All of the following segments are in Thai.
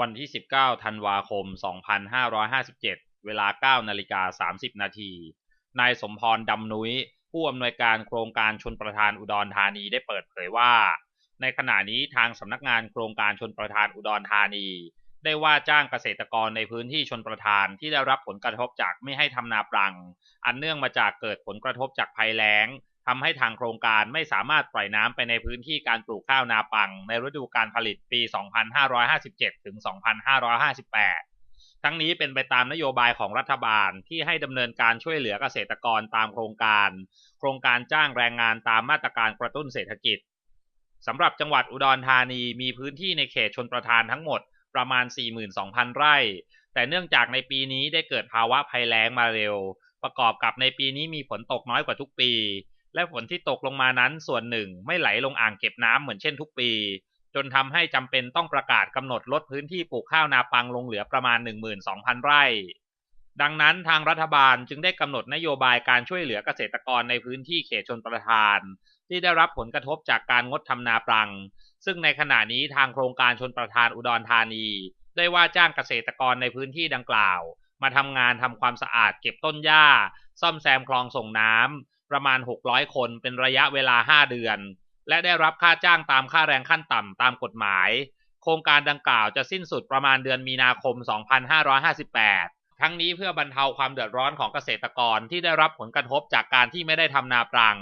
วันที่ 19 ธันวาคม 2557 เวลา 9 นาฬิกา 30 นาที นายสมพรดำนุ้ย ผู้อำนวยการโครงการชนประทานอุดรธานีได้เปิดเผยว่า ในขณะนี้ทางสำนักงานโครงการชนประทานอุดรธานี ได้ว่าจ้างเกษตรกรในพื้นที่ชนประทานที่ได้รับผลกระทบจากไม่ให้ทำนาปรัง อันเนื่องมาจากเกิดผลกระทบจากภัยแล้ง ทำให้ทางโครงการไม่สามารถปล่อยน้ำไปในพื้นที่การปลูกข้าวนาปัง ในฤดูการผลิตปี 2557 ถึง 2558 ทั้งนี้เป็นไปตามนโยบายของรัฐบาลที่ให้ดำเนินการช่วยเหลือเกษตรกรตามโครงการ โครงการจ้างแรงงานตามมาตรการกระตุ้นเศรษฐกิจสำหรับจังหวัดอุดรธานีมีพื้นที่ในเขตชนประทานทั้งหมดประมาณ 42,000 ไร่ แต่เนื่องจากในปีนี้ได้เกิดภาวะภัยแล้งมาเร็ว ประกอบกับในปีนี้มีฝนตกน้อยกว่าทุกปี และฝนที่ตกลงมานั้นส่วนหนึ่งไม่ไหลลงอ่างเก็บน้ำเหมือนเช่นทุกปี จนทำให้จำเป็นต้องประกาศกำหนดลดพื้นที่ปลูกข้าวนาปังลงเหลือประมาณ 12,000 ไร่ ดังนั้นทางรัฐบาลจึงได้กำหนดนโยบายการช่วยเหลือเกษตรกรในพื้นที่เขตชนประทาน ที่ได้รับผลกระทบจากการงดทำนาปัง ซึ่งในขณะนี้ทางโครงการชนประทานอุดรธานี ได้ว่าจ้างเกษตรกรในพื้นที่ดังกล่าว มาทำงานทำความสะอาดเก็บต้นหญ้า ซ่อมแซมคลองส่งน้ำ ประมาณ 600 คนเป็นระยะเวลา 5 เดือน และได้รับค่าจ้างตามค่าแรงขั้นต่ำตามกฎหมาย โครงการดังกล่าวจะสิ้นสุดประมาณเดือนมีนาคม 2558 ทั้งนี้เพื่อบรรเทาความเดือดร้อนของเกษตรกรที่ได้รับผลกระทบจากการที่ไม่ได้ทำนาปรัง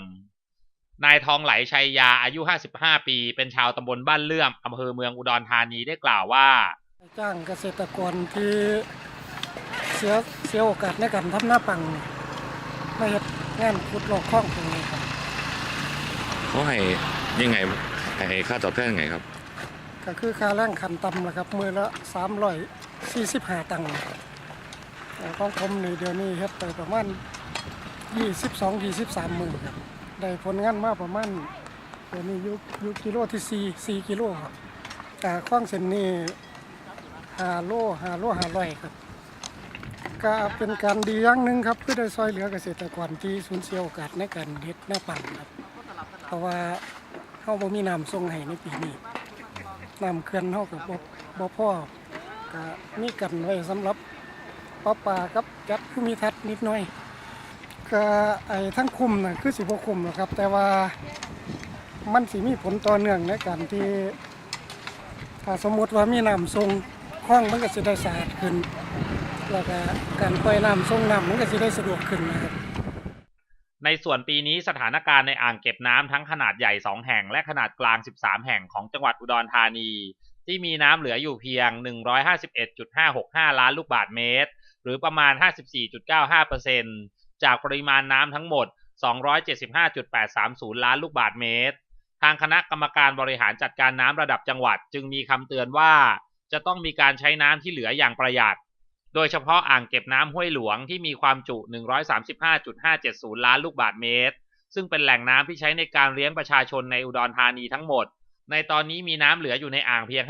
นายทองไหลชัยยาอายุ 55 ปี เป็นชาวตำบลบ้านเลื่อมอำเภอเมืองอุดรธานีได้กล่าวว่าจ้างเกษตรกรที่เสียเสียโอกาสในการทำนาปังไม่เห็ด งานขุดลอกคลองตรงนี้ครับเขาให้ยังไงให้ค่าตอบแทนยังไงครับ ก็คือค่าแรงขันต่ำนะครับ มือละสามร้อยสี่สิบห้าตังค์แต่ของผมนี่เดี๋ยวนี้เฮ็ดไปประมาณยี่สิบสองยี่สิบสามหมื่นครับ ได้ผลงานมาประมาณเดี๋ยวนี้อยุยุกิโลที่สี่สี่กิโลครับแต่ข้องเส้นนี้ห้าโลห้าโลห้าร้อยครับ ก็เป็นการดีอย่างหนึ่งครับเพื่อได้ซอยเหลือเกษตรกรที่สูญเสียโอกาสในการเฮ็ดหน้าปังครับ เพราะว่าเฮาบ่มีน้ำส่งให้ในปีนี้น้ำเขื่อนเฮาก็บ่บ่พอก็มีกันไว้สำหรับปลาปลากับจัดภูมิทัศน์นิดหน่อยก็ไอ้ทั้งคุมน่ะคือสิบ่คุมหรอกครับ แต่ว่ามันสิมีผลต่อเนื่องในการที่ถ้าสมมุติว่ามีน้ำส่งคลองมันก็สิได้สะอาดขึ้น แล้วก็การปล่อยน้ำส่งน้ำมันก็สิได้สะดวกขึ้นนะครับ ในส่วนปีนี้สถานการณ์ในอ่างเก็บน้ำทั้งขนาดใหญ่ 2 แห่ง และขนาดกลาง 13 แห่งของจังหวัดอุดรธานี ที่มีน้ำเหลืออยู่เพียง 151.565 ล้านลูกบาศก์เมตร หรือประมาณ 54.95%จากปริมาณน้ำทั้งหมด 275.830 ล้านลูกบาศก์เมตร ทางคณะกรรมการบริหารจัดการน้ำระดับจังหวัด จึงมีคำเตือนว่าจะต้องมีการใช้น้ำที่เหลืออย่างประหยัด โดยเฉพาะอ่างเก็บน้ำห้วยหลวงที่มีความจุ 135.570 ล้านลูกบาศก์เมตร ซึ่งเป็นแหล่งน้ำที่ใช้ในการเลี้ยงประชาชนในอุดรธานีทั้งหมด ในตอนนี้มีน้ำเหลืออยู่ในอ่างเพียง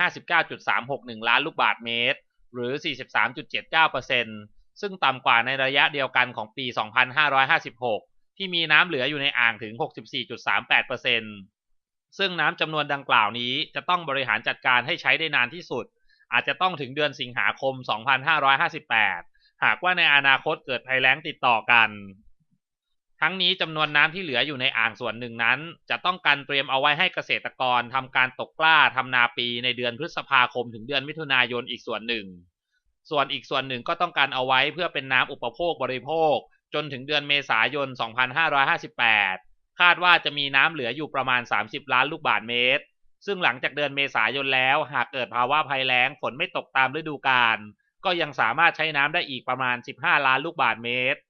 59.361 ล้านลูกบาศก์เมตร หรือ 43.79%ซึ่งต่ำกว่าในระยะเดียวกันของปี 2556 ที่มีน้ำเหลืออยู่ในอ่างถึง 64.38%ซึ่งน้ำจำนวนดังกล่าวนี้จะต้องบริหารจัดการให้ใช้ได้นานที่สุด อาจจะต้องถึงเดือนสิงหาคม 2558 หากว่าในอนาคตเกิดภัยแล้งติดต่อกัน ทั้งนี้จำนวนน้ำที่เหลืออยู่ในอ่างส่วนหนึ่งนั้น จะต้องการเตรียมเอาไว้ให้เกษตรกรทำการตกกล้าทำนาปีในเดือนพฤษภาคมถึงเดือนมิถุนายนอีกส่วนหนึ่ง ส่วนอีกส่วนหนึ่งก็ต้องการเอาไว้เพื่อเป็นน้ำอุปโภคบริโภค จนถึงเดือนเมษายน 2558 คาดว่าจะมีน้ำเหลืออยู่ประมาณ 30 ล้านลูกบาศก์เมตร ซึ่งหลังจากเดือนเมษายนแล้ว หากเกิดภาวะภัยแล้งฝนไม่ตกตามฤดูกาลก็ยังสามารถใช้น้ำได้อีกประมาณ 15 ล้านลูกบาศก์เมตร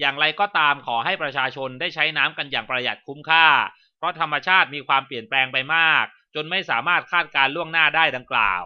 อย่างไรก็ตามขอให้ประชาชนได้ใช้น้ำกันอย่างประหยัดคุ้มค่า เพราะธรรมชาติมีความเปลี่ยนแปลงไปมาก จนไม่สามารถคาดการล่วงหน้าได้ดังกล่าว